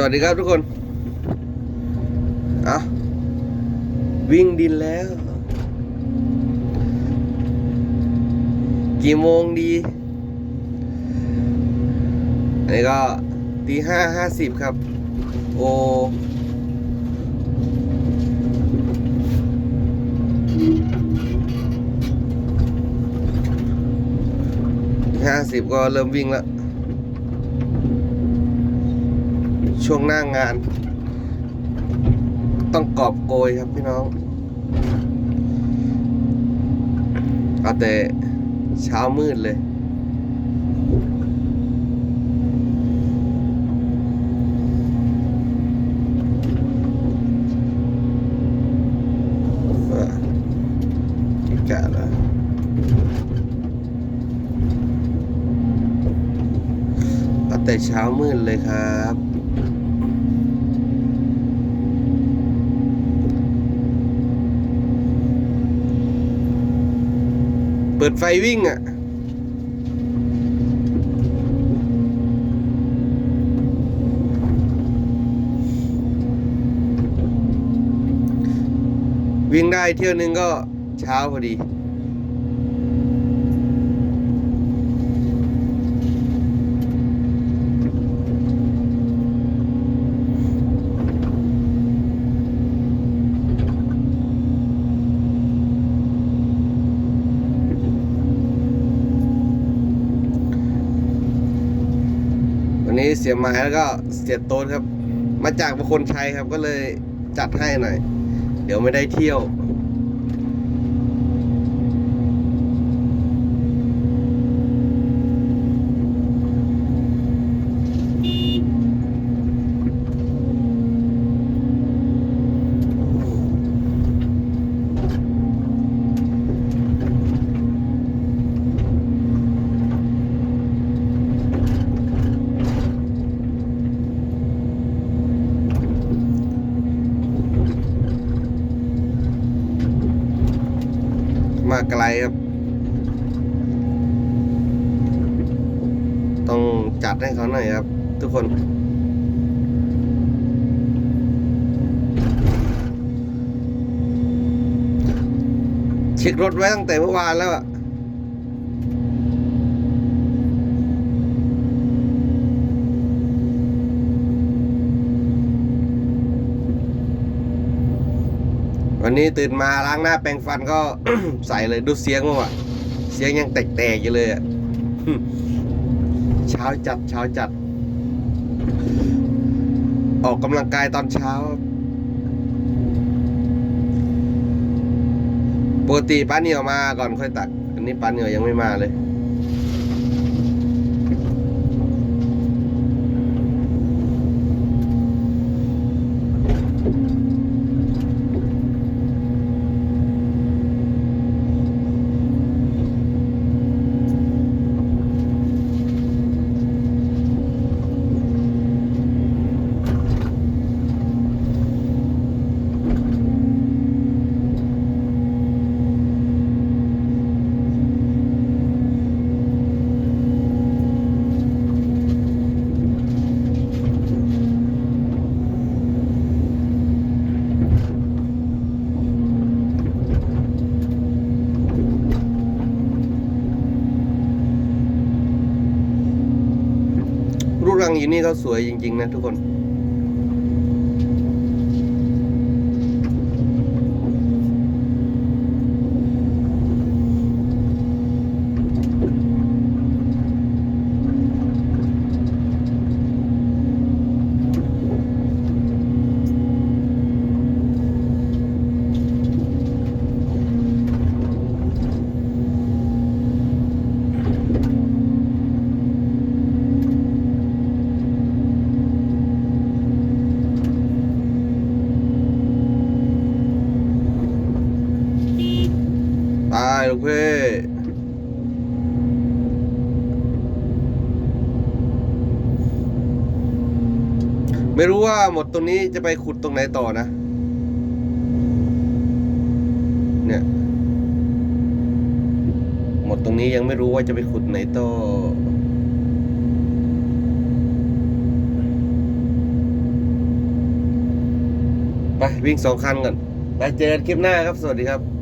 สวัสดีครับทุกคนเอาวิ่งดินแล้ว กี่โมงดีอันนี้ก็ตีห้าห้าสิบครับ โอห้าสิบก็เริ่มวิ่งแล้ว ช่วงหน้างงาน ต้องกอบโกยครับพี่น้อง เอาแต่เช้ามืดเลยอะแกะแล้วเอาแต่เช้ามืดเลยครับ ดไฟวิ่งอะวิ่งได้เที่ยวหนึงก็เช้าพอดี นี้เสียไม้แล้วก็เสียโต๊ดครับ มาจากบุคคลชัยครับก็เลยจัดให้หน่อย เดี๋ยวไม่ได้เที่ยว มาไกลครับ ต้องจัดให้เขาหน่อยครับ ทุกคนเช็ครถไว้ตั้งแต่เมื่อวานแล้วอะ นี้ตื่นมาล้างหน้าแปรงฟันก็ ใส่เลยดูเสียงมั้งวะเสียงยังแตกๆอยู่เลยอะเช้าจัดเช้าจัด ออกกำลังกายตอนเช้าปกติป้าเหนียวมาก่อนค่อยตัก อันนี้ป้าเหนียวยังไม่มาเลย รูปรังอยู่นี่เขาสวยจริง ๆ นะทุกคน ลูกเพ่ไม่รู้ว่าหมดตรงนี้จะไปขุดตรงไหนต่อนะ เนี่ย หมดตรงนี้ยังไม่รู้ว่าจะไปขุดไหนต่อไปวิ่งสองคันก่อนไปเจอกันคลิปหน้าครับ สวัสดีครับ